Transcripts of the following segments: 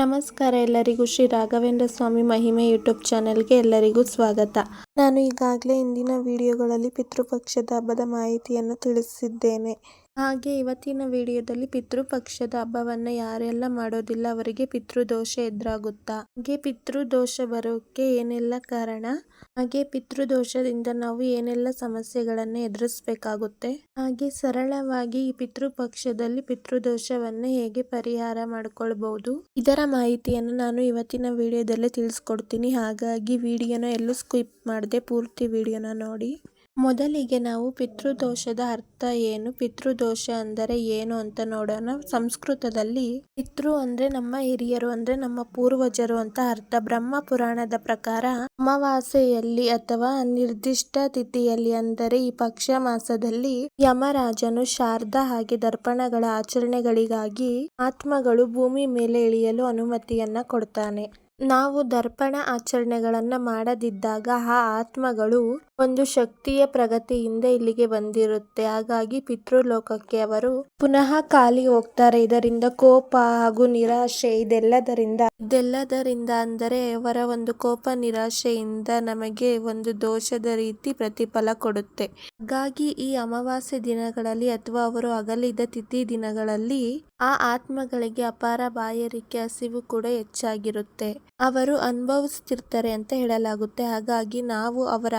ನಮಸ್ಕಾರ, ಎಲ್ಲರಿಗೂ ಶ್ರೀ ರಾಘವೇಂದ್ರ ಸ್ವಾಮಿ ಮಹಿಮೆ ಯೂಟ್ಯೂಬ್ ಚಾನೆಲ್ಗೆ ಎಲ್ಲರಿಗೂ ಸ್ವಾಗತ. ನಾನು ಈಗಾಗಲೇ ಇಂದಿನ ವಿಡಿಯೋಗಳಲ್ಲಿ ಪಿತೃಪಕ್ಷದ ಹಬ್ಬದ ಮಾಹಿತಿಯನ್ನು ತಿಳಿಸಿದ್ದೇನೆ. ಹಾಗೆ ಇವತ್ತಿನ ವಿಡಿಯೋದಲ್ಲಿ ಪಿತೃಪಕ್ಷದ ಹಬ್ಬವನ್ನು ಯಾರೆಲ್ಲ ಮಾಡೋದಿಲ್ಲ ಅವರಿಗೆ ಪಿತೃದೋಷ ಎದುರಾಗುತ್ತಾ? ಹಾಗೆ ಪಿತೃದೋಷ ಬರೋಕ್ಕೆ ಏನೆಲ್ಲ ಕಾರಣ? ಹಾಗೆ ಪಿತೃದೋಷದಿಂದ ನಾವು ಏನೆಲ್ಲ ಸಮಸ್ಯೆಗಳನ್ನು ಎದುರಿಸಬೇಕಾಗುತ್ತೆ? ಹಾಗೆ ಸರಳವಾಗಿ ಈ ಪಿತೃಪಕ್ಷದಲ್ಲಿ ಪಿತೃದೋಷವನ್ನು ಹೇಗೆ ಪರಿಹಾರ ಮಾಡಿಕೊಳ್ಬಹುದು? ಇದರ ಮಾಹಿತಿಯನ್ನು ನಾನು ಇವತ್ತಿನ ವಿಡಿಯೋದಲ್ಲೇ ತಿಳಿಸ್ಕೊಡ್ತೀನಿ. ಹಾಗಾಗಿ ವಿಡಿಯೋನ ಎಲ್ಲೂ ಸ್ಕಿಪ್ ಮಾಡದೆ ಪೂರ್ತಿ ವಿಡಿಯೋನ ನೋಡಿ. ಮೊದಲಿಗೆ ನಾವು ಪಿತೃದೋಷದ ಅರ್ಥ ಏನು? ಪಿತೃದೋಷ ಅಂದರೆ ಏನು ಅಂತ ನೋಡೋಣ. ಸಂಸ್ಕೃತದಲ್ಲಿ ಪಿತೃ ಅಂದ್ರೆ ನಮ್ಮ ಹಿರಿಯರು, ಅಂದ್ರೆ ನಮ್ಮ ಪೂರ್ವಜರು ಅಂತ ಅರ್ಥ. ಬ್ರಹ್ಮ ಪುರಾಣದ ಪ್ರಕಾರ ಅಮಾವಾಸ್ಯೆಯಲ್ಲಿ ಅಥವಾ ನಿರ್ದಿಷ್ಟ ತಿಥಿಯಲ್ಲಿ ಅಂದರೆ ಈ ಪಕ್ಷ ಮಾಸದಲ್ಲಿ ಯಮರಾಜನು ಶಾರದಾ ಹಾಗೆ ದರ್ಪಣಗಳ ಆಚರಣೆಗಳಿಗಾಗಿ ಆತ್ಮಗಳು ಭೂಮಿ ಮೇಲೆ ಇಳಿಯಲು ಅನುಮತಿಯನ್ನ ಕೊಡ್ತಾನೆ. ನಾವು ದರ್ಪಣ ಆಚರಣೆಗಳನ್ನ ಮಾಡದಿದ್ದಾಗ ಆ ಆತ್ಮಗಳು ಒಂದು ಶಕ್ತಿಯ ಪ್ರಗತಿಯಿಂದ ಇಲ್ಲಿಗೆ ಬಂದಿರುತ್ತೆ. ಹಾಗಾಗಿ ಪಿತೃಲೋಕಕ್ಕೆ ಅವರು ಪುನಃ ಖಾಲಿ ಹೋಗ್ತಾರೆ. ಇದರಿಂದ ಕೋಪ ಹಾಗೂ ನಿರಾಶೆ ಇದೆಲ್ಲದರಿಂದ. ಇದೆಲ್ಲದರಿಂದ ಅಂದರೆ ಅವರ ಒಂದು ಕೋಪ, ನಿರಾಶೆಯಿಂದ ನಮಗೆ ಒಂದು ದೋಷದ ರೀತಿ ಪ್ರತಿಫಲ ಕೊಡುತ್ತೆ. ಹಾಗಾಗಿ ಈ ಅಮಾವಾಸ್ಯೆ ದಿನಗಳಲ್ಲಿ ಅಥವಾ ಅವರು ಅಗಲಿದ ತಿಥಿ ದಿನಗಳಲ್ಲಿ ಆ ಆತ್ಮಗಳಿಗೆ ಅಪಾರ ಬಾಯಾರಿಕೆ, ಹಸಿವು ಕೂಡ ಹೆಚ್ಚಾಗಿರುತ್ತೆ. ಅವರು ಅನುಭವಿಸ್ತಿರ್ತಾರೆ ಅಂತ ಹೇಳಲಾಗುತ್ತೆ. ಹಾಗಾಗಿ ನಾವು ಅವರ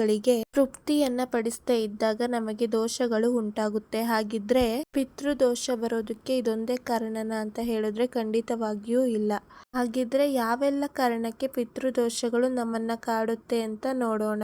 ಆತ್ಮಗಳಿಗೆ ತೃಪ್ತಿಯನ್ನ ಪಡಿಸ್ತಾ ಇದ್ದಾಗ ನಮಗೆ ದೋಷಗಳು ಉಂಟಾಗುತ್ತೆ. ಹಾಗಿದ್ರೆ ಪಿತೃದೋಷ ಬರೋದಕ್ಕೆ ಇದೊಂದೇ ಕಾರಣನ ಅಂತ ಹೇಳಿದ್ರೆ ಖಂಡಿತವಾಗಿಯೂ ಇಲ್ಲ. ಹಾಗಿದ್ರೆ ಯಾವೆಲ್ಲ ಕಾರಣಕ್ಕೆ ಪಿತೃದೋಷಗಳು ನಮ್ಮನ್ನ ಕಾಡುತ್ತೆ ಅಂತ ನೋಡೋಣ.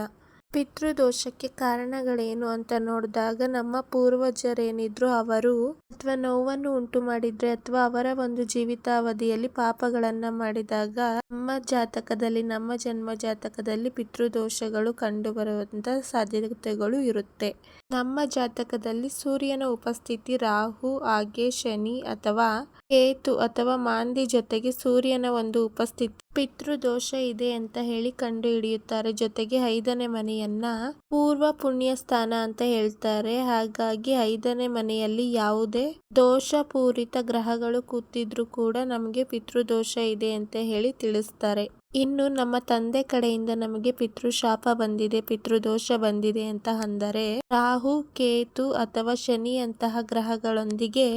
ಪಿತೃದೋಷಕ್ಕೆ ಕಾರಣಗಳೇನು ಅಂತ ನೋಡಿದಾಗ ನಮ್ಮ ಪೂರ್ವಜರೇನಿದ್ರು ಅವರು ಅಥವಾ ನೋವನ್ನು ಉಂಟು ಮಾಡಿದ್ರೆ ಅಥವಾ ಅವರ ಒಂದು ಜೀವಿತಾವಧಿಯಲ್ಲಿ ಪಾಪಗಳನ್ನ ಮಾಡಿದಾಗ ನಮ್ಮ ಜಾತಕದಲ್ಲಿ, ನಮ್ಮ ಜನ್ಮ ಜಾತಕದಲ್ಲಿ ಪಿತೃದೋಷಗಳು ಕಂಡು ಬರುವಂತಹ ಸಾಧ್ಯತೆಗಳು ಇರುತ್ತೆ. ನಮ್ಮ ಜಾತಕದಲ್ಲಿ ಸೂರ್ಯನ ಉಪಸ್ಥಿತಿ ರಾಹು, ಹಾಗೆ ಶನಿ ಅಥವಾ ಕೇತು ಅಥವಾ ಮಾಂದಿ ಜೊತೆಗೆ ಸೂರ್ಯನ ಒಂದು ಉಪಸ್ಥಿತಿ. ಪಿತೃದೋಷ ಇದೆ ಅಂತ ಹೇಳಿ ಕಂಡು ಹಿಡಿಯುತ್ತಾರೆ ಜೊತೆಗೆ ಐದನೇ ಮನೆಯನ್ನ ಪೂರ್ವ ಪುಣ್ಯ ಸ್ಥಾನ ಅಂತ ಹೇಳ್ತಾರೆ. ಹಾಗಾಗಿ ಐದನೇ ಮನೆಯಲ್ಲಿ ಯಾವುದೇ ದೋಷ ಪೂರಿತ ಗ್ರಹಗಳು ಕೂತಿದ್ರು ಕೂಡ ನಮಗೆ ಪಿತೃದೋಷ ಇದೆ ಅಂತ ಹೇಳಿ ತಿಳಿಸ್ತಾರೆ. ಇನ್ನು ನಮ್ಮ ತಂದೆ ಕಡೆಯಿಂದ ನಮಗೆ ಪಿತೃಶಾಪ ಬಂದಿದೆ, ಪಿತೃದೋಷ ಬಂದಿದೆ ಅಂತ ಅಂದರೆ ರಾಹು, ಕೇತು ಅಥವಾ ಶನಿ ಅಂತಹ ಗ್ರಹಗಳೊಂದಿಗೆ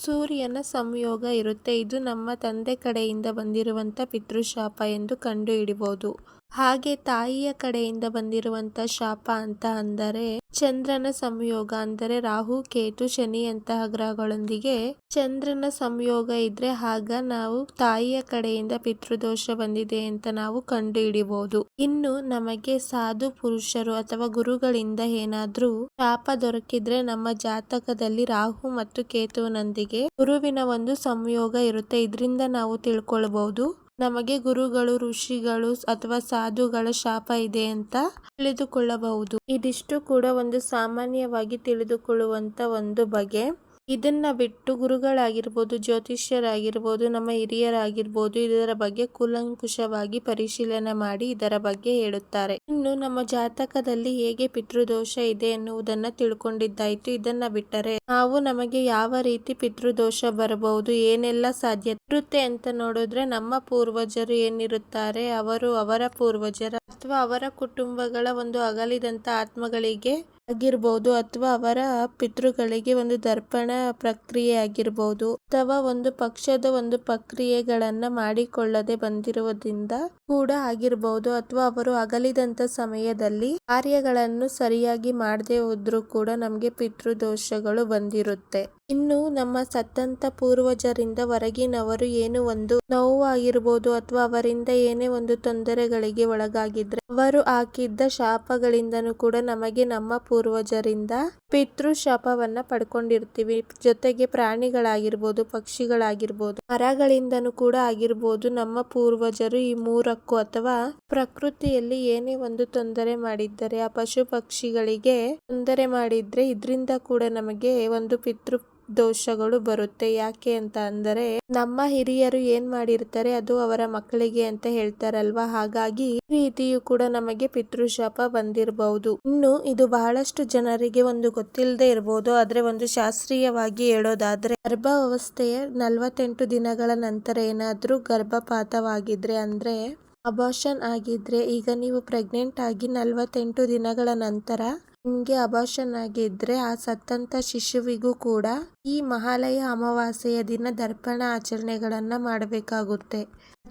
ಸೂರ್ಯನ ಸಂಯೋಗ ಇರುತ್ತೆ. ಇದು ನಮ್ಮ ತಂದೆ ಕಡೆಯಿಂದ ಬಂದಿರುವಂಥ ಪಿತೃಶಾಪ ಎಂದು ಕಂಡು ಹಿಡಿಬಹುದು ಹಾಗೆ ತಾಯಿಯ ಕಡೆಯಿಂದ ಬಂದಿರುವಂಥ ಶಾಪ ಅಂತ ಅಂದರೆ ಚಂದ್ರನ ಸಂಯೋಗ ಅಂದರೆ ರಾಹು, ಕೇತು, ಶನಿ ಅಂತಹ ಗ್ರಹಗಳೊಂದಿಗೆ ಚಂದ್ರನ ಸಂಯೋಗ ಇದ್ರೆ ಆಗ ನಾವು ತಾಯಿಯ ಕಡೆಯಿಂದ ಪಿತೃದೋಷ ಬಂದಿದೆ ಅಂತ ನಾವು ಕಂಡು ಹಿಡಿಬಹುದು ಇನ್ನು ನಮಗೆ ಸಾಧು ಪುರುಷರು ಅಥವಾ ಗುರುಗಳಿಂದ ಏನಾದ್ರೂ ಶಾಪ ದೊರಕಿದ್ರೆ ನಮ್ಮ ಜಾತಕದಲ್ಲಿ ರಾಹು ಮತ್ತು ಕೇತುವಿನೊಂದಿಗೆ ಗುರುವಿನ ಒಂದು ಸಂಯೋಗ ಇರುತ್ತೆ. ಇದರಿಂದ ನಾವು ತಿಳ್ಕೊಳ್ಬಹುದು. ನಮಗೆ ಗುರುಗಳು, ಋಷಿಗಳು ಅಥವಾ ಸಾಧುಗಳ ಶಾಪ ಇದೆ ಅಂತ ತಿಳಿದುಕೊಳ್ಳಬಹುದು. ಇದಿಷ್ಟು ಕೂಡ ಒಂದು ಸಾಮಾನ್ಯವಾಗಿ ತಿಳಿದುಕೊಳ್ಳುವಂತ ಒಂದು ಬಗೆ. ಇದನ್ನ ಬಿಟ್ಟು ಗುರುಗಳಾಗಿರ್ಬೋದು, ಜ್ಯೋತಿಷ್ಯರಾಗಿರ್ಬೋದು, ನಮ್ಮ ಹಿರಿಯರಾಗಿರ್ಬೋದು, ಇದರ ಬಗ್ಗೆ ಕೂಲಂಕುಷವಾಗಿ ಪರಿಶೀಲನೆ ಮಾಡಿ ಇದರ ಬಗ್ಗೆ ಹೇಳುತ್ತಾರೆ. ಇನ್ನು ನಮ್ಮ ಜಾತಕದಲ್ಲಿ ಹೇಗೆ ಪಿತೃದೋಷ ಇದೆ ಎನ್ನುವುದನ್ನ ತಿಳ್ಕೊಂಡಿದ್ದಾಯ್ತು. ಇದನ್ನ ಬಿಟ್ಟರೆ ನಾವು ನಮಗೆ ಯಾವ ರೀತಿ ಪಿತೃದೋಷ ಬರಬಹುದು, ಏನೆಲ್ಲ ಸಾಧ್ಯ ಇರುತ್ತೆ ಅಂತ ನೋಡಿದ್ರೆ ನಮ್ಮ ಪೂರ್ವಜರು ಏನಿರುತ್ತಾರೆ, ಅವರು ಅವರ ಪೂರ್ವಜರ ಅಥವಾ ಅವರ ಕುಟುಂಬಗಳ ಒಂದು ಅಗಲಿದಂತ ಆತ್ಮಗಳಿಗೆ ಆಗಿರ್ಬೋದು ಅಥವಾ ಅವರ ಪಿತೃಗಳಿಗೆ ಒಂದು ದರ್ಪಣ ಪ್ರಕ್ರಿಯೆ ಆಗಿರ್ಬೋದು ಅಥವಾ ಒಂದು ಪಕ್ಷದ ಒಂದು ಪ್ರಕ್ರಿಯೆಗಳನ್ನ ಮಾಡಿಕೊಳ್ಳದೆ ಬಂದಿರುವುದರಿಂದ ಕೂಡ ಆಗಿರ್ಬೋದು ಅಥವಾ ಅವರು ಅಗಲಿದಂತ ಸಮಯದಲ್ಲಿ ಕಾರ್ಯಗಳನ್ನು ಸರಿಯಾಗಿ ಮಾಡದೆ ಹೋದ್ರೂ ಕೂಡ ನಮಗೆ ಪಿತೃದೋಷಗಳು ಬಂದಿರುತ್ತೆ. ಇನ್ನು ನಮ್ಮ ಸತ್ತಂತ ಪೂರ್ವಜರಿಂದ ಹೊರಗಿನವರು ಏನು ಒಂದು ನೋವು ಆಗಿರ್ಬೋದು ಅಥವಾ ಅವರಿಂದ ಏನೇ ಒಂದು ತೊಂದರೆಗಳಿಗೆ ಒಳಗಾಗಿದ್ರೆ ಅವರು ಹಾಕಿದ್ದ ಶಾಪಗಳಿಂದನೂ ಕೂಡ ನಮಗೆ ನಮ್ಮ ಪೂರ್ವಜರಿಂದ ಪಿತೃ ಶಾಪವನ್ನ ಪಡ್ಕೊಂಡಿರ್ತೀವಿ. ಜೊತೆಗೆ ಪ್ರಾಣಿಗಳಾಗಿರ್ಬೋದು, ಪಕ್ಷಿಗಳಾಗಿರ್ಬೋದು, ಮರಗಳಿಂದನೂ ಕೂಡ ಆಗಿರ್ಬೋದು ನಮ್ಮ ಪೂರ್ವಜರು ಈ ಮೂರಕ್ಕೂ ಅಥವಾ ಪ್ರಕೃತಿಯಲ್ಲಿ ಏನೇ ಒಂದು ತೊಂದರೆ ಮಾಡಿದ್ದರೆ, ಆ ಪಶು ಪಕ್ಷಿಗಳಿಗೆ ತೊಂದರೆ ಮಾಡಿದ್ರೆ ಇದರಿಂದ ಕೂಡ ನಮಗೆ ಒಂದು ಪಿತೃ ದೋಷಗಳು ಬರುತ್ತೆ. ಯಾಕೆ ಅಂತ ಅಂದರೆ, ನಮ್ಮ ಹಿರಿಯರು ಏನ್ ಮಾಡಿರ್ತಾರೆ, ಅದು ಅವರ ಮಕ್ಕಳಿಗೆ ಅಂತ ಹೇಳ್ತಾರಲ್ವಾ? ಹಾಗಾಗಿ ಈ ರೀತಿಯೂ ಕೂಡ ನಮಗೆ ಪಿತೃಶಾಪ ಬಂದಿರಬಹುದು ಇನ್ನು ಇದು ಬಹಳಷ್ಟು ಜನರಿಗೆ ಒಂದು ಗೊತ್ತಿಲ್ಲದೆ ಇರಬಹುದು ಆದ್ರೆ ಒಂದು ಶಾಸ್ತ್ರೀಯವಾಗಿ ಹೇಳೋದಾದ್ರೆ, ಗರ್ಭಾವಸ್ಥೆಯ ನಲವತ್ತೆಂಟು ದಿನಗಳ ನಂತರ ಏನಾದ್ರೂ ಗರ್ಭಪಾತವಾಗಿದ್ರೆ, ಅಂದ್ರೆ ಅಬಾಷನ್ ಆಗಿದ್ರೆ, ಈಗ ನೀವು ಪ್ರೆಗ್ನೆಂಟ್ ಆಗಿ ನಲವತ್ತೆಂಟು ದಿನಗಳ ನಂತರ ನಿಮ್ಗೆ ಅಭಾಷನಾಗಿದ್ರೆ ಆ ಸತ್ತಂತ ಶಿಶುವಿಗೂ ಕೂಡ ಈ ಮಹಾಲಯ ಅಮಾವಾಸ್ಯೆಯ ದಿನ ದರ್ಪಣ ಆಚರಣೆಗಳನ್ನ ಮಾಡಬೇಕಾಗುತ್ತೆ.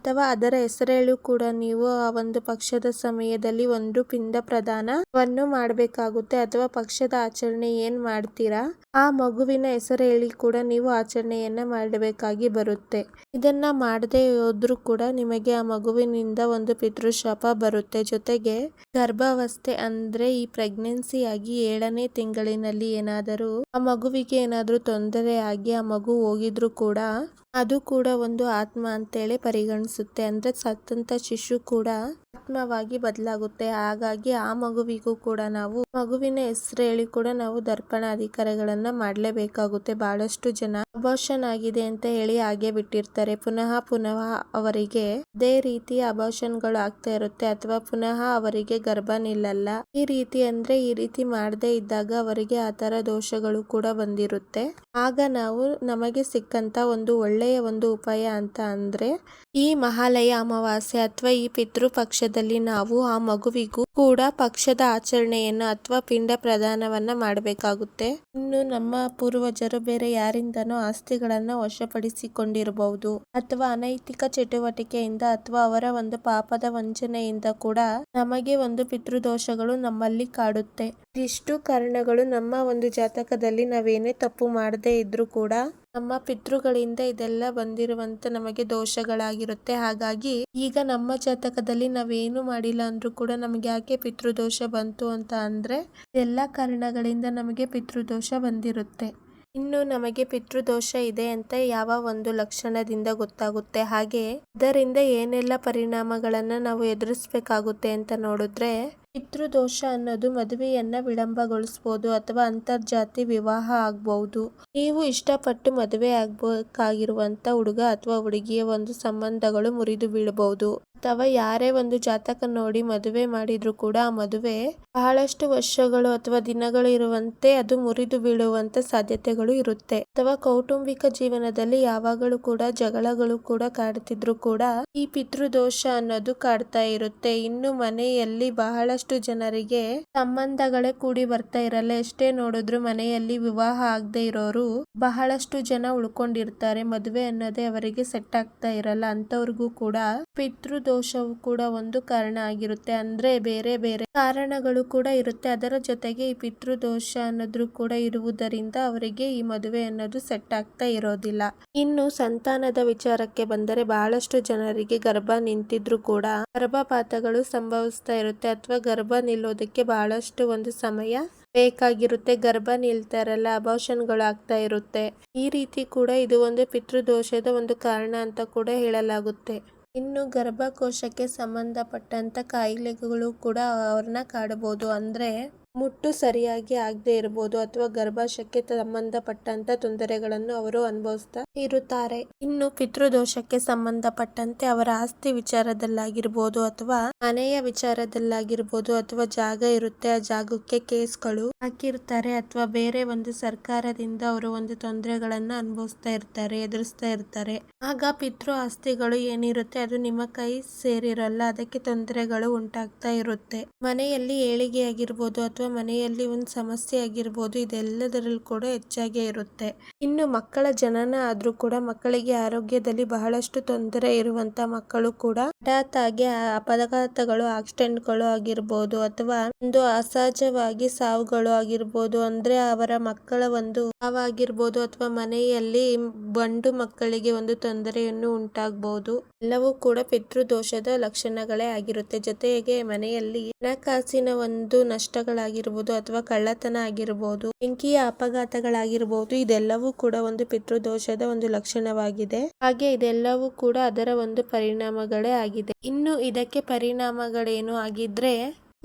ಅಥವಾ ಅದರ ಹೆಸರೇಳು ಕೂಡ ನೀವು ಆ ಒಂದು ಪಕ್ಷದ ಸಮಯದಲ್ಲಿ ಒಂದು ಪಿಂಡ ಪ್ರದಾನವನ್ನು ಮಾಡಬೇಕಾಗುತ್ತೆ ಅಥವಾ ಪಕ್ಷದ ಆಚರಣೆ ಏನ್ ಮಾಡ್ತೀರಾ? ಆ ಮಗುವಿನ ಹೆಸರು ಹೇಳಿ ಕೂಡ ನೀವು ಆಚರಣೆಯನ್ನ ಮಾಡಬೇಕಾಗಿ ಬರುತ್ತೆ. ಇದನ್ನ ಮಾಡದೆ ಹೋದ್ರು ಕೂಡ ನಿಮಗೆ ಆ ಮಗುವಿನಿಂದ ಒಂದು ಪಿತೃಶಾಪ ಬರುತ್ತೆ. ಜೊತೆಗೆ ಗರ್ಭಾವಸ್ಥೆ ಅಂದ್ರೆ ಈ ಪ್ರೆಗ್ನೆನ್ಸಿ ಆಗಿ ಏಳನೇ ತಿಂಗಳಿನಲ್ಲಿ ಏನಾದರೂ ಆ ಮಗುವಿಗೆ ಏನಾದರೂ ತೊಂದರೆ ಆಗಿ ಆ ಮಗು ಹೋಗಿದ್ರು ಕೂಡ ಅದು ಕೂಡ ಒಂದು ಆತ್ಮ ಅಂತೇಳಿ ಪರಿಗಣಿಸುತ್ತೆ ಅಂದ್ರೆ ಸತ್ತಂತ ಶಿಶು ಕೂಡ ಆತ್ಮವಾಗಿ ಬದಲಾಗುತ್ತೆ. ಹಾಗಾಗಿ ಆ ಮಗುವಿಗೂ ಕೂಡ ನಾವು ಮಗುವಿನ ಹೆಸರು ಹೇಳಿ ಕೂಡ ನಾವು ದರ್ಪಣ ಅಧಿಕಾರಿಗಳನ್ನ ಮಾಡ್ಲೇಬೇಕಾಗುತ್ತೆ. ಬಹಳಷ್ಟು ಜನ ಅಬಾರ್ಷನ್ ಆಗಿದೆ ಅಂತ ಹೇಳಿ ಹಾಗೆ ಬಿಟ್ಟಿರ್ತಾರೆ. ಪುನಃ ಪುನಃ ಅವರಿಗೆ ಅದೇ ರೀತಿ ಅಬಾರ್ಷನ್ಗಳು ಆಗ್ತಾ ಇರುತ್ತೆ ಅಥವಾ ಪುನಃ ಅವರಿಗೆ ಗರ್ಭ ನಿಲ್ಲಲ್ಲ. ಈ ರೀತಿ ಅಂದ್ರೆ ಈ ರೀತಿ ಮಾಡದೇ ಇದ್ದಾಗ ಅವರಿಗೆ ಆತರ ತರ ದೋಷಗಳು ಕೂಡ ಬಂದಿರುತ್ತೆ. ಆಗ ನಾವು ನಮಗೆ ಸಿಕ್ಕಂತ ಒಂದು ಒಳ್ಳೆಯ ಒಂದು ಉಪಾಯ ಅಂತ ಅಂದ್ರೆ ಈ ಮಹಾಲಯ ಅಮಾವಾಸ್ಯೆ ಅಥವಾ ಈ ಪಿತೃ ಪಕ್ಷದಲ್ಲಿ ನಾವು ಆ ಮಗುವಿಗೂ ಕೂಡ ಪಕ್ಷದ ಆಚರಣೆಯನ್ನು ಅಥವಾ ಪಿಂಡ ಪ್ರದಾನವನ್ನ ಮಾಡಬೇಕಾಗುತ್ತೆ. ಇನ್ನು ನಮ್ಮ ಪೂರ್ವಜರು ಬೇರೆ ಯಾರಿಂದನೋ ಆಸ್ತಿಗಳನ್ನ ವಶಪಡಿಸಿಕೊಂಡಿರಬಹುದು. ಅಥವಾ ಅನೈತಿಕ ಚಟುವಟಿಕೆಯಿಂದ ಅಥವಾ ಅವರ ಒಂದು ಪಾಪದ ವಂಚನೆಯಿಂದ ಕೂಡ ನಮಗೆ ಒಂದು ಪಿತೃದೋಷಗಳು ನಮ್ಮಲ್ಲಿ ಕಾಡುತ್ತೆ. ಇಷ್ಟು ಕಾರಣಗಳು ನಮ್ಮ ಒಂದು ಜಾತಕದಲ್ಲಿ ನಾವೇನೇ ತಪ್ಪು ಮಾಡದೇ ಇದ್ರೂ ಕೂಡ ನಮ್ಮ ಪಿತೃಗಳಿಂದ ಇದೆಲ್ಲ ಬಂದಿರುವಂತ ನಮಗೆ ದೋಷಗಳಾಗಿರುತ್ತೆ. ಹಾಗಾಗಿ ಈಗ ನಮ್ಮ ಜಾತಕದಲ್ಲಿ ನಾವೇನು ಮಾಡಿಲ್ಲ ಅಂದ್ರೂ ಕೂಡ ನಮಗೆ ಯಾಕೆ ಪಿತೃದೋಷ ಬಂತು ಅಂತ ಅಂದ್ರೆ ಎಲ್ಲ ಕಾರಣಗಳಿಂದ ನಮಗೆ ಪಿತೃದೋಷ ಬಂದಿರುತ್ತೆ. ಇನ್ನು ನಮಗೆ ಪಿತೃದೋಷ ಇದೆ ಅಂತ ಯಾವ ಒಂದು ಲಕ್ಷಣದಿಂದ ಗೊತ್ತಾಗುತ್ತೆ? ಹಾಗೆ ಇದರಿಂದ ಏನೆಲ್ಲ ಪರಿಣಾಮಗಳನ್ನ ನಾವು ಎದುರಿಸ್ಬೇಕಾಗುತ್ತೆ ಅಂತ ನೋಡಿದ್ರೆ ಪಿತೃದೋಷ ಅನ್ನೋದು ಮದುವೆಯನ್ನ ವಿಳಂಬಗೊಳಿಸಬಹುದು ಅಥವಾ ಅಂತರ್ಜಾತಿ ವಿವಾಹ ಆಗ್ಬಹುದು ನೀವು ಇಷ್ಟಪಟ್ಟು ಮದುವೆ ಆಗ್ಬೇಕಾಗಿರುವಂತ ಹುಡುಗ ಅಥವಾ ಹುಡುಗಿಯ ಒಂದು ಸಂಬಂಧಗಳು ಮುರಿದು ಬೀಳಬಹುದು. ಅಥವಾ ಯಾರೇ ಒಂದು ಜಾತಕ ನೋಡಿ ಮದುವೆ ಮಾಡಿದ್ರು ಕೂಡ ಆ ಮದುವೆ ಬಹಳಷ್ಟು ವರ್ಷಗಳು ಅಥವಾ ದಿನಗಳು ಇರುವಂತೆ ಅದು ಮುರಿದು ಬೀಳುವಂತ ಸಾಧ್ಯತೆಗಳು ಇರುತ್ತೆ. ಅಥವಾ ಕೌಟುಂಬಿಕ ಜೀವನದಲ್ಲಿ ಯಾವಾಗಲೂ ಕೂಡ ಜಗಳಗಳು ಕೂಡ ಕಾಡ್ತಿದ್ರು ಕೂಡ ಈ ಪಿತೃದೋಷ ಅನ್ನೋದು ಕಾಡ್ತಾ ಇರುತ್ತೆ. ಇನ್ನು ಮನೆಯಲ್ಲಿ ಬಹಳಷ್ಟು ಜನರಿಗೆ ಸಂಬಂಧಗಳೇ ಕೂಡಿ ಬರ್ತಾ ಇರಲ್ಲ. ಎಷ್ಟೇ ನೋಡಿದ್ರು ಮನೆಯಲ್ಲಿ ವಿವಾಹ ಆಗದೆ ಇರೋರು ಬಹಳಷ್ಟು ಜನ ಉಳ್ಕೊಂಡಿರ್ತಾರೆ. ಮದುವೆ ಅನ್ನೋದೇ ಅವರಿಗೆ ಸೆಟ್ ಆಗ್ತಾ ಇರಲ್ಲ. ಅಂತವ್ರಿಗೂ ಕೂಡ ಪಿತೃದೋಷವು ಕೂಡ ಒಂದು ಕಾರಣ ಆಗಿರುತ್ತೆ. ಅಂದ್ರೆ ಬೇರೆ ಬೇರೆ ಕಾರಣಗಳು ಕೂಡ ಇರುತ್ತೆ. ಅದರ ಜೊತೆಗೆ ಈ ಪಿತೃದೋಷ ಅನ್ನೋದ್ರು ಕೂಡ ಇರುವುದರಿಂದ ಅವರಿಗೆ ಈ ಮದುವೆ ಸೆಟ್ ಆಗ್ತಾ ಇರೋದಿಲ್ಲ. ಇನ್ನು ಸಂತಾನದ ವಿಚಾರಕ್ಕೆ ಬಂದರೆ ಬಹಳಷ್ಟು ಜನರಿಗೆ ಗರ್ಭ ನಿಂತಿದ್ರು ಕೂಡ ಗರ್ಭಪಾತಗಳು ಸಂಭವಿಸ್ತಾ ಇರುತ್ತೆ ಅಥವಾ ಗರ್ಭ ನಿಲ್ಲೋದಕ್ಕೆ ಬಹಳಷ್ಟು ಒಂದು ಸಮಯ ಬೇಕಾಗಿರುತ್ತೆ. ಗರ್ಭ ನಿಲ್ತಾ ಇರಲ್ಲ ಅಬಾರ್ಷನ್ಗಳು ಆಗ್ತಾ ಇರುತ್ತೆ. ಈ ರೀತಿ ಕೂಡ ಇದು ಒಂದು ಪಿತೃದೋಷದ ಒಂದು ಕಾರಣ ಅಂತ ಕೂಡ ಹೇಳಲಾಗುತ್ತೆ. ಇನ್ನು ಗರ್ಭಕೋಶಕ್ಕೆ ಸಂಬಂಧಪಟ್ಟಂತ ಕಾಯಿಲೆಗಳು ಕೂಡ ಅವ್ರನ್ನ ಕಾಡಬಹುದು ಅಂದ್ರೆ ಮುಟ್ಟು ಸರಿಯಾಗಿ ಆಗದೆ ಇರಬಹುದು ಅಥವಾ ಗರ್ಭಾಶಯಕ್ಕೆ ಸಂಬಂಧಪಟ್ಟಂತ ತೊಂದರೆಗಳನ್ನು ಅವರು ಅನುಭವಿಸ್ತಾ ಇರುತ್ತಾರೆ. ಇನ್ನು ಪಿತೃದೋಷಕ್ಕೆ ಸಂಬಂಧಪಟ್ಟಂತೆ ಅವರ ಆಸ್ತಿ ವಿಚಾರದಲ್ಲಾಗಿರ್ಬೋದು ಅಥವಾ ಮನೆಯ ವಿಚಾರದಲ್ಲಾಗಿರ್ಬೋದು ಅಥವಾ ಜಾಗ ಇರುತ್ತೆ, ಆ ಜಾಗಕ್ಕೆ ಕೇಸ್ಗಳು ಹಾಕಿರ್ತಾರೆ ಅಥವಾ ಬೇರೆ ಒಂದು ಸರ್ಕಾರದಿಂದ ಅವರು ಒಂದು ತೊಂದರೆಗಳನ್ನ ಅನುಭವಿಸ್ತಾ ಇರ್ತಾರೆ, ಎದುರಿಸ್ತಾ ಇರ್ತಾರೆ. ಆಗ ಪಿತೃ ಆಸ್ತಿಗಳು ಏನಿರುತ್ತೆ, ಅದು ನಿಮ್ಮ ಕೈ ಸೇರಿರಲ್ಲ, ಅದಕ್ಕೆ ತೊಂದರೆಗಳು ಉಂಟಾಗ್ತಾ ಇರುತ್ತೆ. ಮನೆಯಲ್ಲಿ ಏಳಿಗೆ ಆಗಿರ್ಬೋದು ಅಥವಾ ಮನೆಯಲ್ಲಿ ಒಂದು ಸಮಸ್ಯೆ ಆಗಿರ್ಬೋದು, ಇದೆಲ್ಲದರಲ್ಲೂ ಕೂಡ ಹೆಚ್ಚಾಗಿ ಇರುತ್ತೆ. ಇನ್ನು ಮಕ್ಕಳ ಜನನ ಆದರೂ ಕೂಡ ಮಕ್ಕಳಿಗೆ ಆರೋಗ್ಯದಲ್ಲಿ ಬಹಳಷ್ಟು ತೊಂದರೆ ಇರುವಂತ ಮಕ್ಕಳು ಕೂಡ ಹಠಾತ್ ಆಗಿ ಅಪಘಾತಗಳು, ಆಕ್ಸಿಡೆಂಟ್ಗಳು ಆಗಿರ್ಬೋದು ಅಥವಾ ಒಂದು ಅಸಹಜವಾಗಿ ಸಾವುಗಳು ಆಗಿರ್ಬೋದು ಅಂದ್ರೆ ಅವರ ಮಕ್ಕಳ ಒಂದು ಸಾವಾಗಿರ್ಬೋದು ಅಥವಾ ಮನೆಯಲ್ಲಿ ಬಂಡು ಮಕ್ಕಳಿಗೆ ಒಂದು ತೊಂದರೆಯನ್ನು ಉಂಟಾಗಬಹುದು ಎಲ್ಲವೂ ಕೂಡ ಪಿತೃದೋಷದ ಲಕ್ಷಣಗಳೇ ಆಗಿರುತ್ತೆ. ಜೊತೆಗೆ ಮನೆಯಲ್ಲಿ ಹಣಕಾಸಿನ ಒಂದು ನಷ್ಟಗಳಾಗಿರ್ಬೋದು ಅಥವಾ ಕಳ್ಳತನ ಆಗಿರ್ಬೋದು, ಬೆಂಕಿಯ ಅಪಘಾತಗಳಾಗಿರ್ಬೋದು, ಇದೆಲ್ಲವೂ ಕೂಡ ಒಂದು ಪಿತೃದೋಷದ ಒಂದು ಲಕ್ಷಣವಾಗಿದೆ. ಹಾಗೆ ಇದೆಲ್ಲವೂ ಕೂಡ ಅದರ ಒಂದು ಪರಿಣಾಮಗಳೇ ಆಗಿದೆ. ಇನ್ನು ಇದಕ್ಕೆ ಪರಿಣಾಮಗಳೇನು ಆಗಿದ್ರೆ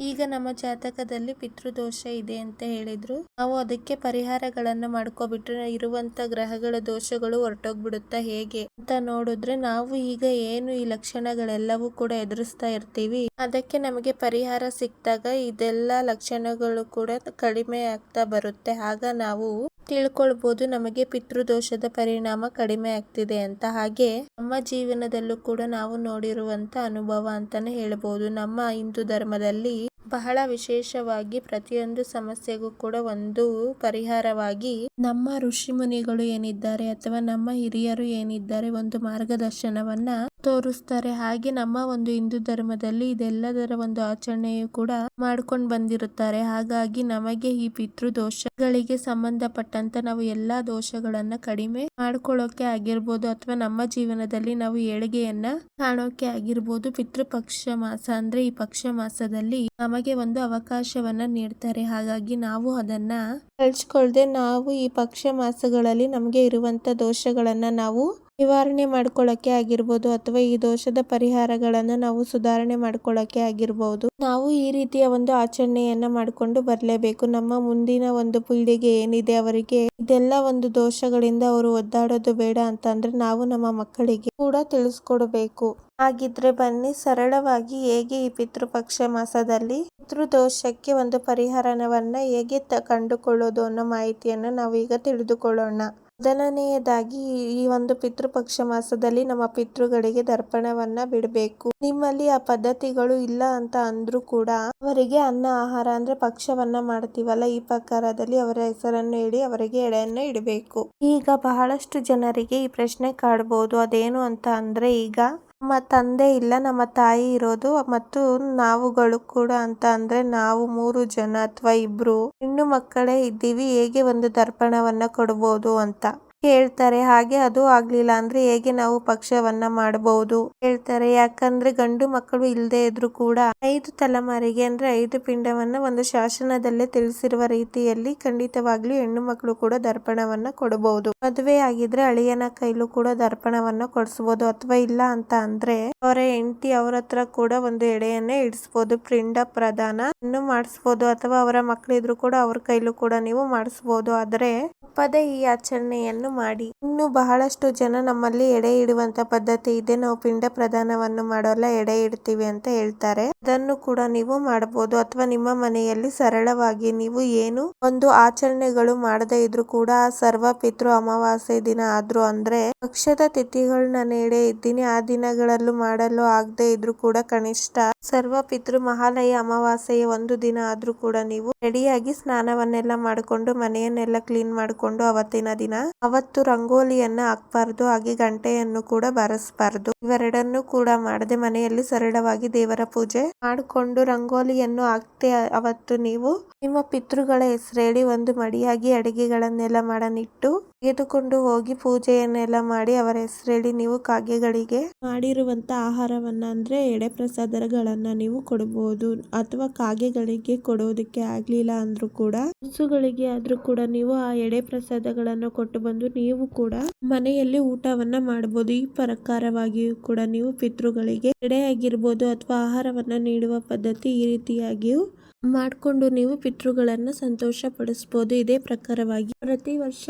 ಈಗ ನಮ್ಮ ಜಾತಕದಲ್ಲಿ ಪಿತೃದೋಷ ಇದೆ ಅಂತ ಹೇಳಿದ್ರು. ನಾವು ಅದಕ್ಕೆ ಪರಿಹಾರಗಳನ್ನ ಮಾಡ್ಕೊಬಿಟ್ರೆ ಇರುವಂತ ಗ್ರಹಗಳ ದೋಷಗಳು ಹೊರಟೋಗ್ಬಿಡುತ್ತಾ ಹೇಗೆ ಅಂತ ನೋಡಿದ್ರೆ ನಾವು ಈಗ ಏನು ಈ ಲಕ್ಷಣಗಳೆಲ್ಲವೂ ಕೂಡ ಎದುರಿಸ್ತಾ ಇರ್ತೀವಿ. ಅದಕ್ಕೆ ನಮಗೆ ಪರಿಹಾರ ಸಿಕ್ಕಿದಾಗ ಇದೆಲ್ಲ ಲಕ್ಷಣಗಳು ಕೂಡ ಕಡಿಮೆ ಆಗ್ತಾ ಬರುತ್ತೆ. ಆಗ ನಾವು ತಿಳ್ಕೊಳ್ಬಹುದು ನಮಗೆ ಪಿತೃದೋಷದ ಪರಿಣಾಮ ಕಡಿಮೆ ಆಗ್ತಿದೆ ಅಂತ. ಹಾಗೆ ನಮ್ಮ ಜೀವನದಲ್ಲೂ ಕೂಡ ನಾವು ನೋಡಿರುವಂತ ಅನುಭವ ಅಂತಾನೆ ಹೇಳ್ಬಹುದು ನಮ್ಮ ಹಿಂದೂ ಧರ್ಮದಲ್ಲಿ ಬಹಳ ವಿಶೇಷವಾಗಿ ಪ್ರತಿಯೊಂದು ಸಮಸ್ಯೆಗೂ ಕೂಡ ಒಂದು ಪರಿಹಾರವಾಗಿ ನಮ್ಮ ಋಷಿ ಮುನಿಗಳು ಏನಿದ್ದಾರೆ ಅಥವಾ ನಮ್ಮ ಹಿರಿಯರು ಏನಿದ್ದಾರೆ ಒಂದು ಮಾರ್ಗದರ್ಶನವನ್ನ ತೋರಿಸ್ತಾರೆ. ಹಾಗೆ ನಮ್ಮ ಒಂದು ಹಿಂದೂ ಧರ್ಮದಲ್ಲಿ ಇದೆಲ್ಲದರ ಒಂದು ಆಚರಣೆಯು ಕೂಡ ಮಾಡ್ಕೊಂಡು ಬಂದಿರುತ್ತಾರೆ. ಹಾಗಾಗಿ ನಮಗೆ ಈ ಪಿತೃ ದೋಷಗಳಿಗೆ ಸಂಬಂಧಪಟ್ಟಂತ ನಾವು ಎಲ್ಲಾ ದೋಷಗಳನ್ನ ಕಡಿಮೆ ಮಾಡ್ಕೊಳ್ಳೋಕೆ ಆಗಿರ್ಬೋದು ಅಥವಾ ನಮ್ಮ ಜೀವನದಲ್ಲಿ ನಾವು ಏಳಿಗೆಯನ್ನ ಕಾಣೋಕೆ ಆಗಿರ್ಬೋದು ಪಿತೃಪಕ್ಷ ಮಾಸ ಅಂದ್ರೆ ಈ ಪಕ್ಷ ಮಾಸದಲ್ಲಿ ನಮಗೆ ಒಂದು ಅವಕಾಶವನ್ನ ನೀಡ್ತಾರೆ. ಹಾಗಾಗಿ ನಾವು ಅದನ್ನ ಕಳ್ಸ್ಕೊಳ್ದೆ ನಾವು ಈ ಪಕ್ಷ ಮಾಸಗಳಲ್ಲಿ ನಮಗೆ ಇರುವಂತ ದೋಷಗಳನ್ನ ನಾವು ನಿವಾರಣೆ ಮಾಡ್ಕೊಳ್ಳೋಕೆ ಆಗಿರ್ಬೋದು ಅಥವಾ ಈ ದೋಷದ ಪರಿಹಾರಗಳನ್ನು ನಾವು ಸುಧಾರಣೆ ಮಾಡ್ಕೊಳ್ಳೋಕೆ ಆಗಿರ್ಬೋದು. ನಾವು ಈ ರೀತಿಯ ಒಂದು ಆಚರಣೆಯನ್ನ ಮಾಡ್ಕೊಂಡು ಬರಲೇಬೇಕು. ನಮ್ಮ ಮುಂದಿನ ಒಂದು ಪೀಳಿಗೆ ಏನಿದೆ ಅವರಿಗೆ ಇದೆಲ್ಲ ಒಂದು ದೋಷಗಳಿಂದ ಅವರು ಒದ್ದಾಡೋದು ಬೇಡ ಅಂತಂದ್ರೆ ನಾವು ನಮ್ಮ ಮಕ್ಕಳಿಗೆ ಕೂಡ ತಿಳಿಸ್ಕೊಡ್ಬೇಕು. ಹಾಗಿದ್ರೆ ಬನ್ನಿ, ಸರಳವಾಗಿ ಹೇಗೆ ಈ ಪಿತೃಪಕ್ಷ ಮಾಸದಲ್ಲಿ ಪಿತೃದೋಷಕ್ಕೆ ಒಂದು ಪರಿಹಾರವನ್ನ ಹೇಗೆ ಕಂಡುಕೊಳ್ಳೋದು ಅನ್ನೋ ಮಾಹಿತಿಯನ್ನು ನಾವು ಈಗ ತಿಳಿದುಕೊಳ್ಳೋಣ. ಮೊದಲನೆಯದಾಗಿ ಈ ಒಂದು ಪಿತೃಪಕ್ಷ ಮಾಸದಲ್ಲಿ ನಮ್ಮ ಪಿತೃಗಳಿಗೆ ದರ್ಪಣವನ್ನ ಬಿಡಬೇಕು. ನಿಮ್ಮಲ್ಲಿ ಆ ಪದ್ಧತಿಗಳು ಇಲ್ಲ ಅಂತ ಅಂದ್ರೂ ಕೂಡ ಅವರಿಗೆ ಅನ್ನ, ಆಹಾರ ಅಂದ್ರೆ ಪಕ್ಷವನ್ನ ಮಾಡ್ತೀವಲ್ಲ, ಈ ಪ್ರಕಾರದಲ್ಲಿ ಅವರ ಹೆಸರನ್ನು ಹೇಳಿ ಅವರಿಗೆ ಎಡೆಯನ್ನು ಇಡಬೇಕು. ಈಗ ಬಹಳಷ್ಟು ಜನರಿಗೆ ಈ ಪ್ರಶ್ನೆ ಕಾಡಬಹುದು ಅದೇನು ಅಂತ ಅಂದ್ರೆ ಈಗ ನಮ್ಮ ತಂದೆ ಇಲ್ಲ, ನಮ್ಮ ತಾಯಿ ಇರೋದು ಮತ್ತು ನಾವುಗಳು ಕೂಡ ಅಂತ ಅಂದ್ರೆ ನಾವು ಮೂರು ಜನ ಅಥವಾ ಇಬ್ರು ಹೆಣ್ಣು ಮಕ್ಕಳೇ ಇದ್ದೀವಿ, ಹೇಗೆ ಒಂದು ದರ್ಪಣವನ್ನ ಕೊಡ್ಬೋದು ಅಂತ. ಹೇಳ್ತಾರೆ, ಹಾಗೆ ಅದು ಆಗ್ಲಿಲ್ಲ ಅಂದ್ರೆ ಹೇಗೆ ನಾವು ಪಕ್ಷವನ್ನ ಮಾಡಬಹುದು ಹೇಳ್ತಾರೆ, ಯಾಕಂದ್ರೆ ಗಂಡು ಮಕ್ಕಳು ಇಲ್ಲದೆ ಇದ್ರು ಕೂಡ ಐದು ತಲೆಮಾರಿಗೆ ಅಂದ್ರೆ ಐದು ಪಿಂಡವನ್ನ ಒಂದು ಶಾಸನದಲ್ಲೇ ತಿಳಿಸಿರುವ ರೀತಿಯಲ್ಲಿ ಖಂಡಿತವಾಗ್ಲೂ ಹೆಣ್ಣು ಮಕ್ಕಳು ಕೂಡ ದರ್ಪಣವನ್ನ ಕೊಡಬಹುದು ಮದುವೆ ಆಗಿದ್ರೆ ಅಳಿಯನ ಕೈಲೂ ಕೂಡ ದರ್ಪಣವನ್ನ ಕೊಡಿಸಬಹುದು ಅಥವಾ ಇಲ್ಲ ಅಂತ ಅಂದ್ರೆ ಅವರ ಹೆಂಡತಿ ಅವ್ರ ಹತ್ರ ಕೂಡ ಒಂದು ಎಡೆಯನ್ನೇ ಇಡಿಸಬಹುದು ಪಿಂಡ ಪ್ರದಾನ ಇನ್ನು ಮಾಡಿಸಬಹುದು ಅಥವಾ ಅವರ ಮಕ್ಕಳಿದ್ರು ಕೂಡ ಅವ್ರ ಕೈಲೂ ಕೂಡ ನೀವು ಮಾಡಿಸಬಹುದು ಆದ್ರೆ ಪದೇ ಈ ಆಚರಣೆಯನ್ನು ಮಾಡಿ. ಇನ್ನು ಬಹಳಷ್ಟು ಜನ ನಮ್ಮಲ್ಲಿ ಎಡೆ ಇಡುವಂತ ಪದ್ಧತಿ ಇದೆ. ನಾವು ಪಿಂಡ ಪ್ರದಾನವನ್ನು ಮಾಡೋಲ್ಲ, ಎಡೆ ಇಡ್ತೀವಿ ಅಂತ ಹೇಳ್ತಾರೆ. ಅದನ್ನು ಕೂಡ ನೀವು ಮಾಡಬಹುದು. ಅಥವಾ ನಿಮ್ಮ ಮನೆಯಲ್ಲಿ ಸರಳವಾಗಿ ನೀವು ಏನು ಒಂದು ಆಚರಣೆಗಳು ಮಾಡದೇ ಇದ್ರು ಕೂಡ ಸರ್ವ ಪಿತೃ ಅಮಾವಾಸ್ಯೆ ದಿನ ಆದ್ರೂ ಅಂದ್ರೆ ಪಕ್ಷದ ತಿಥಿಗಳನ್ನ ನೇಡೆ ಇದ್ದೀನಿ. ಆ ದಿನಗಳಲ್ಲೂ ಮಾಡಲು ಆಗದೆ ಇದ್ರು ಕೂಡ ಕನಿಷ್ಠ ಸರ್ವ ಪಿತೃ ಮಹಾಲಯ ಅಮಾವಾಸ್ಯೆಯ ಒಂದು ದಿನ ಆದ್ರೂ ಕೂಡ ನೀವು ರೆಡಿಯಾಗಿ ಸ್ನಾನವನ್ನೆಲ್ಲ ಮಾಡಿಕೊಂಡು ಮನೆಯನ್ನೆಲ್ಲ ಕ್ಲೀನ್ ಮಾಡಿಕೊಂಡು ಅವತ್ತಿನ ದಿನ ಅವತ್ತು ರಂಗೋಲಿಯನ್ನ ಹಾಕ್ಬಾರ್ದು, ಹಾಗೆ ಗಂಟೆಯನ್ನು ಕೂಡ ಬಾರಿಸಬಾರ್ದು. ಇವೆರಡನ್ನು ಕೂಡ ಮಾಡದೆ ಮನೆಯಲ್ಲಿ ಸರಳವಾಗಿ ದೇವರ ಪೂಜೆ ಮಾಡಿಕೊಂಡು ರಂಗೋಲಿಯನ್ನು ಹಾಕ್ತೆ, ಅವತ್ತು ನೀವು ನಿಮ್ಮ ಪಿತೃಗಳ ಹೆಸರೇಳಿ ಒಂದು ಮಡಿಯಾಗಿ ಅಡಿಗೆಗಳನ್ನೆಲ್ಲ ಮಾಡನಿಟ್ಟು ತೆಗೆದುಕೊಂಡು ಹೋಗಿ ಪೂಜೆಯನ್ನೆಲ್ಲ ಮಾಡಿ ಅವರ ಹೆಸರಲ್ಲಿ ನೀವು ಕಾಗೆಗಳಿಗೆ ಮಾಡಿರುವಂತ ಆಹಾರವನ್ನ ಅಂದ್ರೆ ಎಡೆ ಪ್ರಸಾದಗಳನ್ನ ನೀವು ಕೊಡಬಹುದು ಅಥವಾ ಕಾಗೆಗಳಿಗೆ ಕೊಡೋದಕ್ಕೆ ಆಗ್ಲಿಲ್ಲ ಅಂದ್ರೂ ಕೂಡ ಹಸುಗಳಿಗೆ ಆದ್ರೂ ಕೂಡ ನೀವು ಆ ಎಡೆ ಪ್ರಸಾದಗಳನ್ನು ಕೊಟ್ಟು ಬಂದು ನೀವು ಕೂಡ ಮನೆಯಲ್ಲಿ ಊಟವನ್ನ ಮಾಡಬಹುದು. ಈ ಪ್ರಕಾರವಾಗಿಯೂ ಕೂಡ ನೀವು ಪಿತೃಗಳಿಗೆ ಎಡೆ ಆಗಿರ್ಬೋದು ಅಥವಾ ಆಹಾರವನ್ನ ನೀಡುವ ಪದ್ಧತಿ ಈ ರೀತಿಯಾಗಿಯೂ ಮಾಡಿಕೊಂಡು ನೀವು ಪಿತೃಗಳನ್ನ ಸಂತೋಷ ಪಡಿಸ್ಬೋದು ಇದೇ ಪ್ರಕಾರವಾಗಿ ಪ್ರತಿ ವರ್ಷ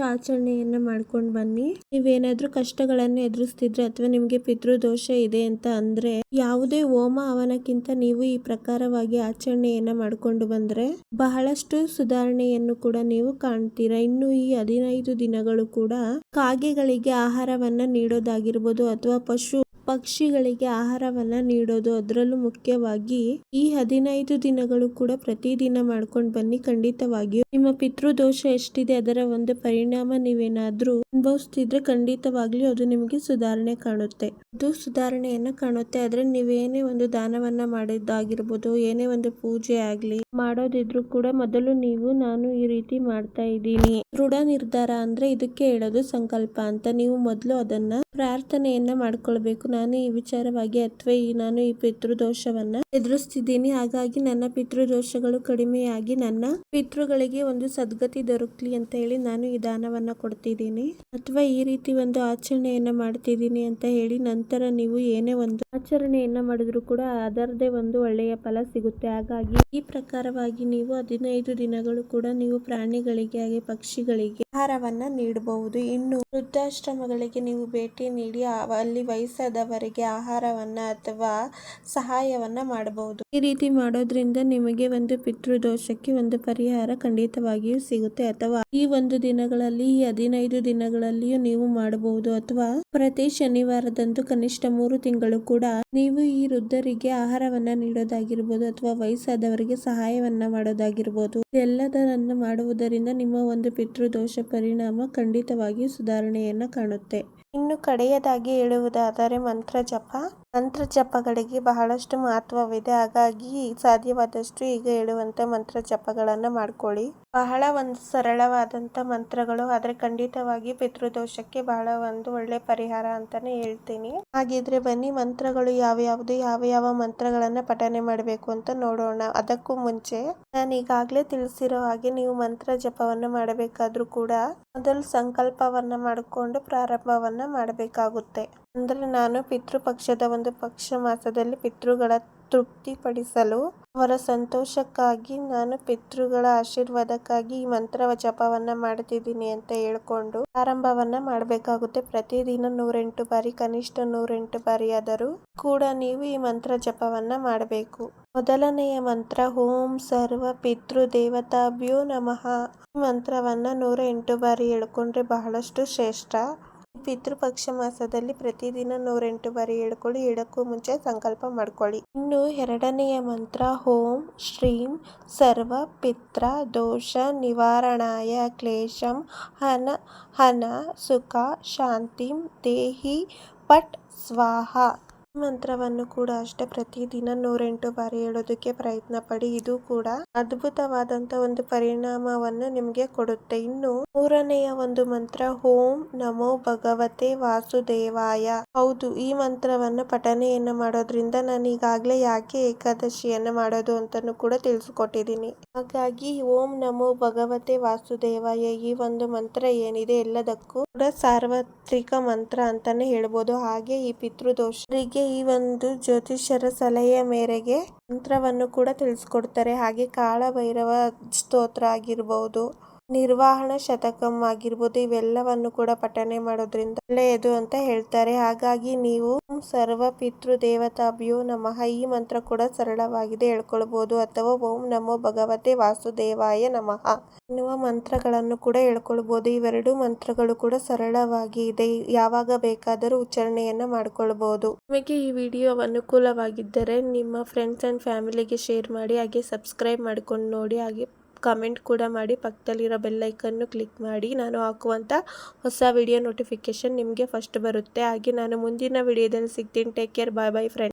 ಆಚರಣೆಯನ್ನ ಮಾಡ್ಕೊಂಡು ಬನ್ನಿ. ನೀವೇನಾದ್ರೂ ಕಷ್ಟಗಳನ್ನ ಎದುರಿಸ್ತಿದ್ರೆ ಅಥವಾ ನಿಮ್ಗೆ ಪಿತೃದೋಷ ಇದೆ ಅಂತ ಅಂದ್ರೆ ಯಾವುದೇ ಹೋಮ ಹವನಕ್ಕಿಂತ ನೀವು ಈ ಪ್ರಕಾರವಾಗಿ ಆಚರಣೆಯನ್ನ ಮಾಡ್ಕೊಂಡು ಬಂದ್ರೆ ಬಹಳಷ್ಟು ಸುಧಾರಣೆಯನ್ನು ಕೂಡ ನೀವು ಕಾಣ್ತೀರಾ. ಇನ್ನು ಈ ಹದಿನೈದು ದಿನಗಳು ಕೂಡ ಕಾಗೆಗಳಿಗೆ ಆಹಾರವನ್ನ ನೀಡೋದಾಗಿರ್ಬೋದು ಅಥವಾ ಪಶು ಪಕ್ಷಿಗಳಿಗೆ ಆಹಾರವನ್ನ ನೀಡೋದು ಅದರಲ್ಲೂ ಮುಖ್ಯವಾಗಿ ಈ ಹದಿನೈದು ದಿನಗಳು ಕೂಡ ಪ್ರತಿದಿನ ಮಾಡ್ಕೊಂಡು ಬನ್ನಿ. ಖಂಡಿತವಾಗಿಯೂ ನಿಮ್ಮ ಪಿತೃದೋಷ ಎಷ್ಟಿದೆ, ಅದರ ಒಂದು ಪರಿಣಾಮ ನೀವೇನಾದ್ರೂ ಅನುಭವಿಸ್ತಿದ್ರೆ ಖಂಡಿತವಾಗ್ಲೂ ಅದು ನಿಮಗೆ ಸುಧಾರಣೆ ಕಾಣುತ್ತೆ. ಅದು ಸುಧಾರಣೆಯನ್ನ ಕಾಣುತ್ತೆ. ಆದ್ರೆ ನೀವೇನೇ ಒಂದು ದಾನವನ್ನ ಮಾಡಿದ್ದಾಗಿರ್ಬೋದು, ಏನೇ ಒಂದು ಪೂಜೆ ಆಗ್ಲಿ, ಮಾಡೋದಿದ್ರು ಕೂಡ ಮೊದಲು ನೀವು, ನಾನು ಈ ರೀತಿ ಮಾಡ್ತಾ ಇದ್ದೀನಿ. ದೃಢ ನಿರ್ಧಾರ ಅಂದ್ರೆ ಇದಕ್ಕೆ ಹೇಳೋದು ಸಂಕಲ್ಪ ಅಂತ. ನೀವು ಮೊದಲು ಅದನ್ನ ಪ್ರಾರ್ಥನೆಯನ್ನ ಮಾಡ್ಕೊಳ್ಬೇಕು. ನಾನು ಈ ವಿಚಾರವಾಗಿ ಅಥವಾ ಈ ನಾನು ಈ ಪಿತೃದೋಷವನ್ನ ಎದುರಿಸ್ತಿದ್ದೀನಿ. ಹಾಗಾಗಿ ನನ್ನ ಪಿತೃದೋಷಗಳು ಕಡಿಮೆಯಾಗಿ ನನ್ನ ಪಿತೃಗಳಿಗೆ ಒಂದು ಸದ್ಗತಿ ದೊರಕಲಿ ಅಂತ ಹೇಳಿ ನಾನು ಈ ದಾನವನ್ನ ಕೊಡ್ತಿದ್ದೀನಿ. ಅಥವಾ ಈ ರೀತಿ ಒಂದು ಆಚರಣೆಯನ್ನ ಮಾಡ್ತಿದ್ದೀನಿ ಅಂತ ಹೇಳಿ ನಂತರ ನೀವು ಏನೇ ಒಂದು ಆಚರಣೆಯನ್ನ ಮಾಡಿದ್ರು ಕೂಡ ಅದರದೇ ಒಂದು ಒಳ್ಳೆಯ ಫಲ ಸಿಗುತ್ತೆ. ಹಾಗಾಗಿ ಈ ಪ್ರಕಾರವಾಗಿ ನೀವು ಹದಿನೈದು ದಿನಗಳು ಕೂಡ ನೀವು ಪ್ರಾಣಿಗಳಿಗೆ ಹಾಗೆ ಪಕ್ಷಿಗಳಿಗೆ ಆಹಾರವನ್ನ ನೀಡಬಹುದು. ಇನ್ನು ವೃದ್ಧಾಶ್ರಮಗಳಿಗೆ ನೀವು ಭೇಟಿ ನೀಡಿ ಅಲ್ಲಿ ಅಲ್ಲಿ ವಯಸ್ಸಾದವರಿಗೆ ಆಹಾರವನ್ನ ಅಥವಾ ಸಹಾಯವನ್ನ ಮಾಡಬಹುದು. ಈ ರೀತಿ ಮಾಡೋದ್ರಿಂದ ನಿಮಗೆ ಒಂದು ಪಿತೃದೋಷಕ್ಕೆ ಒಂದು ಪರಿಹಾರ ಖಂಡಿತವಾಗಿಯೂ ಸಿಗುತ್ತೆ. ಅಥವಾ ಈ ಒಂದು ದಿನಗಳಲ್ಲಿ, ಈ ಹದಿನೈದು ದಿನಗಳಲ್ಲಿಯೂ ನೀವು ಮಾಡಬಹುದು. ಅಥವಾ ಪ್ರತಿ ಶನಿವಾರದಂದು ಕನಿಷ್ಠ ಮೂರು ತಿಂಗಳು ಕೂಡ ನೀವು ಈ ವೃದ್ಧರಿಗೆ ಆಹಾರವನ್ನ ನೀಡೋದಾಗಿರ್ಬೋದು, ಅಥವಾ ವಯಸ್ಸಾದವರಿಗೆ ಸಹಾಯವನ್ನ ಮಾಡೋದಾಗಿರ್ಬೋದು. ಎಲ್ಲದರನ್ನು ಮಾಡುವುದರಿಂದ ನಿಮ್ಮ ಒಂದು ಪಿತೃದೋಷ ಪರಿಣಾಮ ಖಂಡಿತವಾಗಿಯೂ ಸುಧಾರಣೆಯನ್ನ ಕಾಣುತ್ತೆ. ಇನ್ನು ಕಡೆಯದಾಗಿ ಹೇಳುವುದಾದರೆ ಮಂತ್ರ ಜಪ ಮಂತ್ರ ಜಪಗಳಿಗೆ ಬಹಳಷ್ಟು ಮಹತ್ವವಿದೆ. ಹಾಗಾಗಿ ಸಾಧ್ಯವಾದಷ್ಟು ಈಗ ಹೇಳುವಂತೆ ಮಂತ್ರ ಜಪಗಳನ್ನ ಮಾಡ್ಕೊಳ್ಳಿ. ಬಹಳ ಒಂದು ಸರಳವಾದಂತ ಮಂತ್ರಗಳು, ಆದ್ರೆ ಖಂಡಿತವಾಗಿ ಪಿತೃದೋಷಕ್ಕೆ ಬಹಳ ಒಂದು ಒಳ್ಳೆ ಪರಿಹಾರ ಅಂತಾನೆ ಹೇಳ್ತೀನಿ. ಹಾಗಿದ್ರೆ ಬನ್ನಿ, ಮಂತ್ರಗಳು ಯಾವ್ಯಾವ್ದು ಯಾವ ಯಾವ ಮಂತ್ರಗಳನ್ನ ಪಠನೆ ಮಾಡಬೇಕು ಅಂತ ನೋಡೋಣ. ಅದಕ್ಕೂ ಮುಂಚೆ ನಾನು ಈಗಾಗಲೇ ತಿಳಿಸಿರೋ ಹಾಗೆ ನೀವು ಮಂತ್ರ ಜಪವನ್ನ ಮಾಡಬೇಕಾದ್ರೂ ಕೂಡ ಮೊದಲು ಸಂಕಲ್ಪವನ್ನ ಮಾಡಿಕೊಂಡು ಪ್ರಾರಂಭವನ್ನ ಮಾಡಬೇಕಾಗುತ್ತೆ. ಅಂದ್ರೆ ನಾನು ಪಿತೃಪಕ್ಷದ ಒಂದು ಪಕ್ಷ ಮಾಸದಲ್ಲಿ ಪಿತೃಗಳ ತೃಪ್ತಿಪಡಿಸಲು ಅವರ ಸಂತೋಷಕ್ಕಾಗಿ ನಾನು ಪಿತೃಗಳ ಆಶೀರ್ವಾದಕ್ಕಾಗಿ ಈ ಮಂತ್ರ ಜಪವನ್ನ ಮಾಡ್ತಿದ್ದೀನಿ ಅಂತ ಹೇಳ್ಕೊಂಡು ಪ್ರಾರಂಭವನ್ನ ಮಾಡಬೇಕಾಗುತ್ತೆ. ಪ್ರತಿದಿನ ನೂರೆಂಟು ಬಾರಿ, ಕನಿಷ್ಠ ನೂರೆಂಟು ಬಾರಿ ಆದರೂ ಕೂಡ ನೀವು ಈ ಮಂತ್ರ ಜಪವನ್ನ ಮಾಡಬೇಕು. ಮೊದಲನೆಯ ಮಂತ್ರ, ಓಂ ಸರ್ವ ಪಿತೃ ದೇವತಾಭ್ಯೋ ನಮಃ. ಈ ಮಂತ್ರವನ್ನ ನೂರ ಎಂಟು ಬಾರಿ ಹೇಳ್ಕೊಂಡ್ರೆ ಬಹಳಷ್ಟು ಶ್ರೇಷ್ಠ. ಪಿತೃಪಕ್ಷ ಮಾಸದಲ್ಲಿ ಪ್ರತಿದಿನ ನೂರೆಂಟು ಬಾರಿ ಹೇಳ್ಕೊಳ್ಳಿ ಹೇಳಕ್ಕೂ ಮುಂಚೆ ಸಂಕಲ್ಪ ಮಾಡ್ಕೊಳ್ಳಿ. ಇನ್ನು ಎರಡನೆಯ ಮಂತ್ರ, ಓಂ ಶ್ರೀಂ ಸರ್ವ ಪಿತ್ರ ದೋಷ ನಿವಾರಣಾಯ ಕ್ಲೇಶಂ ಹನ ಹನ ಸುಖ ಶಾಂತಿಂ ದೇಹಿ ಪಟ್ ಸ್ವಾಹ. ಈ ಮಂತ್ರವನ್ನು ಕೂಡ ಅಷ್ಟೇ ಪ್ರತಿದಿನ ನೂರೆಂಟು ಬಾರಿ ಹೇಳೋದಕ್ಕೆ ಪ್ರಯತ್ನ ಪಡಿ ಇದು ಕೂಡ ಅದ್ಭುತವಾದಂತ ಒಂದು ಪರಿಣಾಮವನ್ನು ನಿಮ್ಗೆ ಕೊಡುತ್ತೆ. ಇನ್ನು ಮೂರನೆಯ ಒಂದು ಮಂತ್ರ, ಓಂ ನಮೋ ಭಗವತೆ ವಾಸುದೇವಾಯ. ಹೌದು, ಈ ಮಂತ್ರವನ್ನು ಪಠನೆಯನ್ನು ಮಾಡೋದ್ರಿಂದ ನಾನು ಈಗಾಗಲೇ ಯಾಕೆ ಏಕಾದಶಿಯನ್ನು ಮಾಡೋದು ಅಂತಾನು ಕೂಡ ತಿಳಿಸ್ಕೊಟ್ಟಿದ್ದೀನಿ. ಹಾಗಾಗಿ ಓಂ ನಮೋ ಭಗವತೆ ವಾಸುದೇವಾಯ ಈ ಒಂದು ಮಂತ್ರ ಏನಿದೆ ಎಲ್ಲದಕ್ಕೂ ಕೂಡ ಸಾರ್ವತ್ರಿಕ ಮಂತ್ರ ಅಂತಾನೆ ಹೇಳ್ಬೋದು. ಹಾಗೆ ಈ ಪಿತೃದೋಷರಿಗೆ ಈ ಒಂದು ಜ್ಯೋತಿಷ್ಯರ ಸಲಹೆಯ ಮೇರೆಗೆ ಮಂತ್ರವನ್ನು ಕೂಡ ತಿಳಿಸ್ಕೊಡ್ತಾರೆ. ಹಾಗೆ ಕಾಳಭೈರವ ಸ್ತೋತ್ರ ಆಗಿರ್ಬಹುದು ನಿರ್ವಹಣ ಶತಕಂ ಆಗಿರ್ಬೋದು, ಇವೆಲ್ಲವನ್ನು ಕೂಡ ಪಠನೆ ಮಾಡೋದ್ರಿಂದ ಒಳ್ಳೆಯದು ಅಂತ ಹೇಳ್ತಾರೆ. ಹಾಗಾಗಿ ನೀವು ಸರ್ವ ಪಿತೃ ದೇವತಾಭ್ಯೋ ನಮಃ. ಈ ಮಂತ್ರ ಕೂಡ ಸರಳವಾಗಿದೆ ಹೇಳ್ಕೊಳ್ಬಹುದು ಅಥವಾ ಓಂ ನಮೋ ಭಗವತೆ ವಾಸುದೇವಾಯ ನಮಃ ಎನ್ನುವ ಮಂತ್ರಗಳನ್ನು ಕೂಡ ಹೇಳ್ಕೊಳ್ಬಹುದು ಇವೆರಡು ಮಂತ್ರಗಳು ಕೂಡ ಸರಳವಾಗಿ ಇದೆ. ಯಾವಾಗ ಬೇಕಾದರೂ ಉಚ್ಚಾರಣೆಯನ್ನ ಮಾಡ್ಕೊಳ್ಬಹುದು ನಿಮಗೆ ಈ ವಿಡಿಯೋ ಅನುಕೂಲವಾಗಿದ್ದರೆ ನಿಮ್ಮ ಫ್ರೆಂಡ್ಸ್ ಅಂಡ್ ಫ್ಯಾಮಿಲಿಗೆ ಶೇರ್ ಮಾಡಿ, ಹಾಗೆ ಸಬ್ಸ್ಕ್ರೈಬ್ ಮಾಡ್ಕೊಂಡು ನೋಡಿ. ಹಾಗೆ ಕಮೆಂಟ್ ಕೂಡ ಮಾಡಿ, ಪಕ್ಕದಲ್ಲಿರೋ ಬೆಲ್ಲೈಕನ್ನು ಕ್ಲಿಕ್ ಮಾಡಿ. ನಾನು ಹಾಕುವಂಥ ಹೊಸ ವಿಡಿಯೋ ನೋಟಿಫಿಕೇಶನ್ ನಿಮಗೆ ಫಸ್ಟ್ ಬರುತ್ತೆ. ಹಾಗೆ ನಾನು ಮುಂದಿನ ವಿಡಿಯೋದಲ್ಲಿ ಸಿಗ್ತೀನಿ. Take care bye bye friend